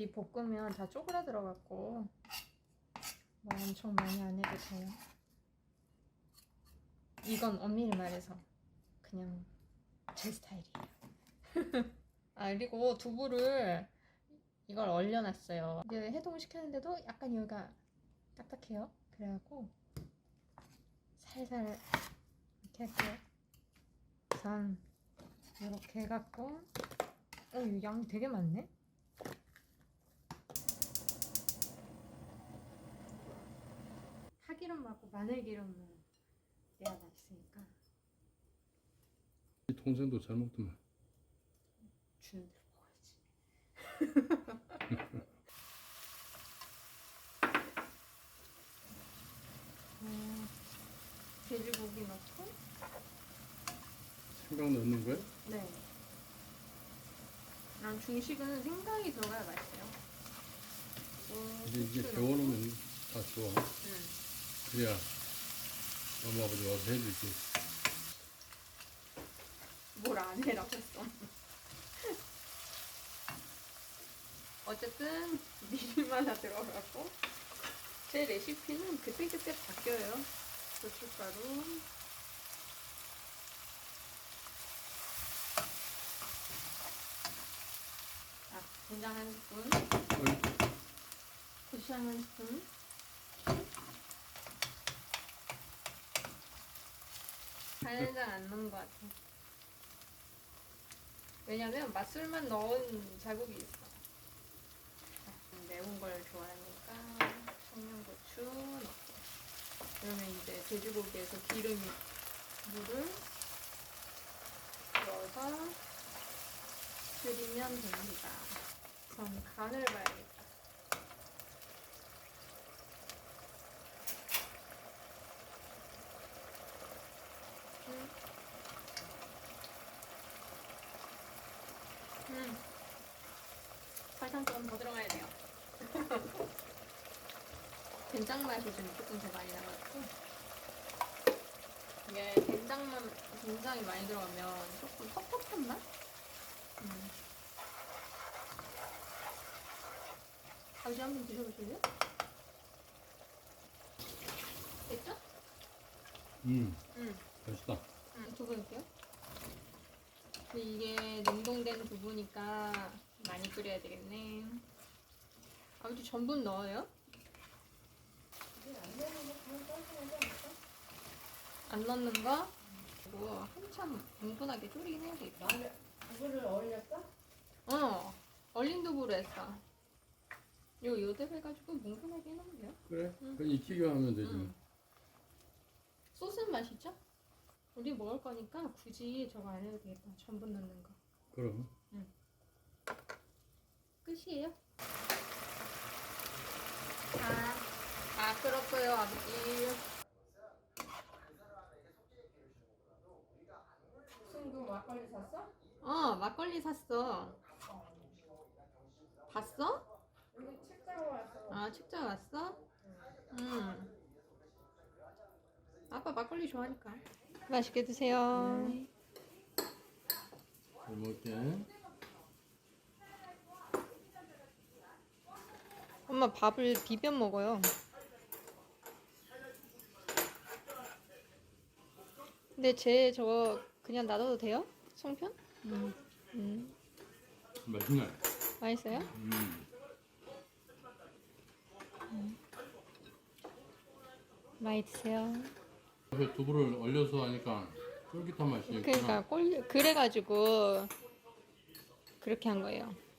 어차피 볶으면 다 쪼그라들어 갖고 뭐 엄청 많이 안 해도 돼요. 이건 엄밀히 말해서 그냥 제 스타일이에요. 아 그리고 두부를 이걸 얼려놨어요. 이제 해동시켰는데도 약간 여기가 딱딱해요. 그래갖고 살살 이렇게 할게요. 우선 이렇게 해갖고 어, 이양 되게 많네. 파기름하고 마늘 기름은 내야 맛있으니까 이 동생도 잘 먹더만. 주는 대로 먹어야지. 음, 돼지고기 넣고 생강 넣는 거야? 네. 난 중식은 생강이 들어가야 맛있어요. 음, 근데 이게 후추 배워놓으면 다 좋아. 응. 그래야 엄마 아버지 와서 해주지. 뭘 안 해라고 했어. 어쨌든 미리마다 들어가고 제 레시피는 그때그때 바뀌어요. 고춧가루 아, 된장 한 스푼 고추장 한 스푼 간장 안 넣은 것 같아. 왜냐면 맛술만 넣은 자국이 있어. 자, 매운 걸 좋아하니까 청양고추 넣고. 그러면 이제 돼지고기에서 기름이 물을 넣어서 끓이면 됩니다. 전 간을 봐야겠다 음. 음. 설탕 조금 더 들어가야 돼요. 된장 맛이 좀 조금 더 많이 나가지고 이게 된장만 된장이 많이 들어가면 조금 텁텁한 맛? 음. 아버지 한번 드셔보실래요? 됐죠? 음, 응. 맛있다. 응, 두부 넣을게요. 근데 이게 냉동된 두부니까 많이 끓여야 되겠네. 아버지 전분 넣어요? 안 넣는 거? 뭐 한참 뭉분하게 졸이긴 해야 되겠다. 두부를 얼렸어? 어, 얼린 두부로 했어. 요 요대로 해가지고 뭉분하게 해놓으면 돼요. 그래? 응. 그냥 익히기만 하면 되지. 응. 소스 맛있죠? 우리 먹을 거니까 굳이 저거 안 해도 되겠다. 전분 넣는 거. 그럼. 끝이에요. 아, 아 끓었어요, 아버지. 순금 막걸리 샀어? 어, 막걸리 샀어. 봤어? 여기 책장 왔어. 아, 책자 왔어? 응. 아빠 막걸리 좋아하니까. 맛있게 드세요. 잘 먹게. 엄마 밥을 비벼 먹어요. 근데 쟤 저거 그냥 놔둬도 돼요? 송편? 음. 음. 맛있네. 맛있어요? 음. 많이 드세요. 옆에 두부를 얼려서 하니까 쫄깃한 맛이. 그러니까 꼴 그래가지고 그렇게 한 거예요.